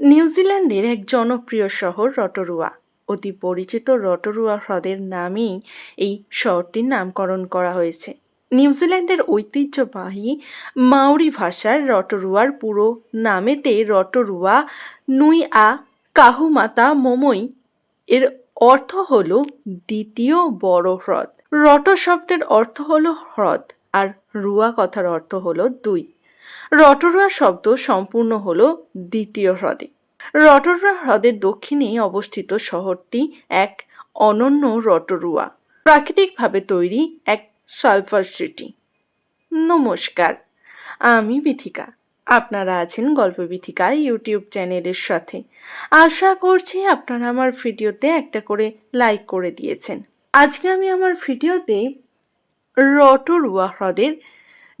নিউজিল্যান্ডের এক জনপ্রিয় শহর রটরুয়া। অতি পরিচিত রটরুয়া হ্রদের নামেই এই শহরটির নামকরণ করা হয়েছে। নিউজিল্যান্ডের ঐতিহ্যবাহী মাউরি ভাষার রটরুয়ার পুরো নামেতে রটরুয়া নুই আ কাহুমাতা, মোমই এর অর্থ হল দ্বিতীয় বড় হ্রদ। রটো শব্দের অর্থ হল হ্রদ আর রুয়া কথার অর্থ হল দুই। রটোরুয়া শব্দ সম্পূর্ণ হল দ্বিতীয় হ্রদে। রটোরুয়া হ্রদের দক্ষিণে অবস্থিত শহরটি এক অনন্য রটরুয়া। প্রাকৃতিকভাবে তৈরি এক সালফার সিটি। নমস্কার, আমি বিথিকা। আপনারা আছেন গল্প বিথিকা ইউটিউব চ্যানেলের সাথে। আশা করছি আপনারা আমার ভিডিওতে একটা করে লাইক করে দিয়েছেন। আজকে আমি আমার ভিডিওতে রটরুয়া হ্রদের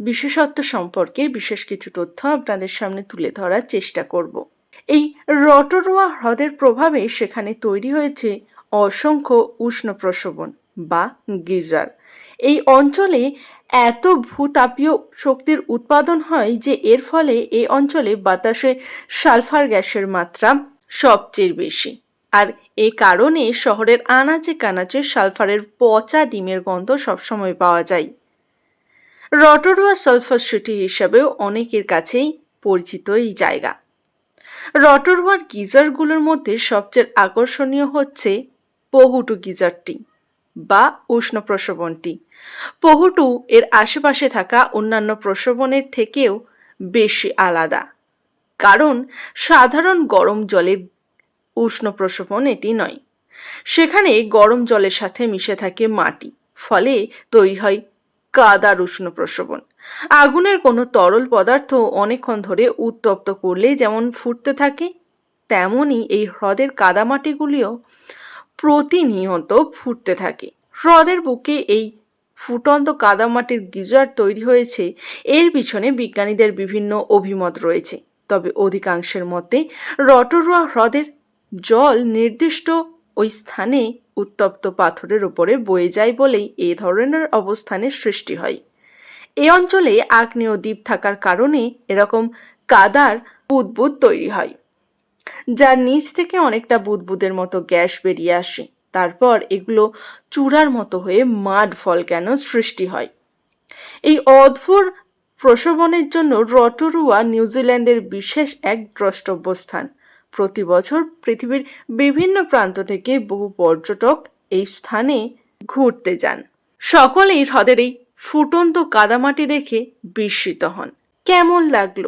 বিশেষত্ব সম্পর্কে বিশেষ কিছু তথ্য আপনাদের সামনে তুলে ধরার চেষ্টা করব। এই রটরোয়া হ্রদের প্রভাবে সেখানে তৈরি হয়েছে অসংখ্য উষ্ণ প্রসবন বা গিজার এই অঞ্চলে এত ভূতাপীয় শক্তির উৎপাদন হয় যে এর ফলে এই অঞ্চলে বাতাসে সালফার গ্যাসের মাত্রা সবচেয়ে বেশি। আর এ কারণে শহরের আনাচে কানাচে সালফারের পচা ডিমের গন্ধ সবসময় পাওয়া যায়। রটোরোয়া সালফার সিটি হিসাবেও অনেকের কাছেই পরিচিত এই জায়গা। রটোরোয়ার গিজারগুলোর মধ্যে সবচেয়ে আকর্ষণীয় হচ্ছে পহুটু গিজারটি বা উষ্ণ প্রসবনটি পহুটু এর আশেপাশে থাকা অন্যান্য প্রসবনের থেকেও বেশি আলাদা, কারণ সাধারণ গরম জলের উষ্ণ প্রসবন এটি নয়। সেখানে গরম জলের সাথে মিশে থাকে মাটি, ফলে তৈরি হয় কাদার উষ্ণ প্রসবন আগুনের কোনো তরল পদার্থ অনেকক্ষণ ধরে উত্তপ্ত করলে যেমন ফুটতে থাকে তেমনই এই হ্রদের কাদামাটিগুলিও প্রতিনিয়ত ফুটতে থাকে। হ্রদের বুকে এই ফুটন্ত কাদামাটির গিজার তৈরি হয়েছে, এর পিছনে বিজ্ঞানীদের বিভিন্ন অভিমত রয়েছে। তবে অধিকাংশের মতে রটরুয়া হ্রদের জল নির্দিষ্ট ওই স্থানে উত্তপ্ত পাথরের উপরে বয়ে যায় বলেই এ ধরনের অবস্থানের সৃষ্টি হয়। এই অঞ্চলে আগ্নেয় দ্বীপ থাকার কারণে এরকম কাদার বুদবুদ তৈরি হয়, যার নিচ থেকে অনেকটা বুদবুদের মতো গ্যাস বেরিয়ে আসে। তারপর এগুলো চূড়ার মতো হয়ে মাড ফল কেন সৃষ্টি হয়। এই অদ্ভুত প্রসবনের জন্য রটরুয়া নিউজিল্যান্ডের বিশেষ এক দ্রষ্টব্য স্থান প্রতি বছর পৃথিবীর বিভিন্ন প্রান্ত থেকে বহু পর্যটক এই স্থানে ঘুরতে যান। সকলেই হ্রদের এই ফুটন্ত কাদামাটি দেখে বিস্মিত হন। কেমন লাগল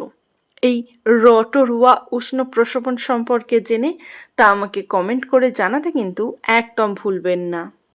এই রটরুয়া উষ্ণ প্রসবন সম্পর্কে জেনে তা আমাকে কমেন্ট করে জানাতে কিন্তু একদম ভুলবেন না।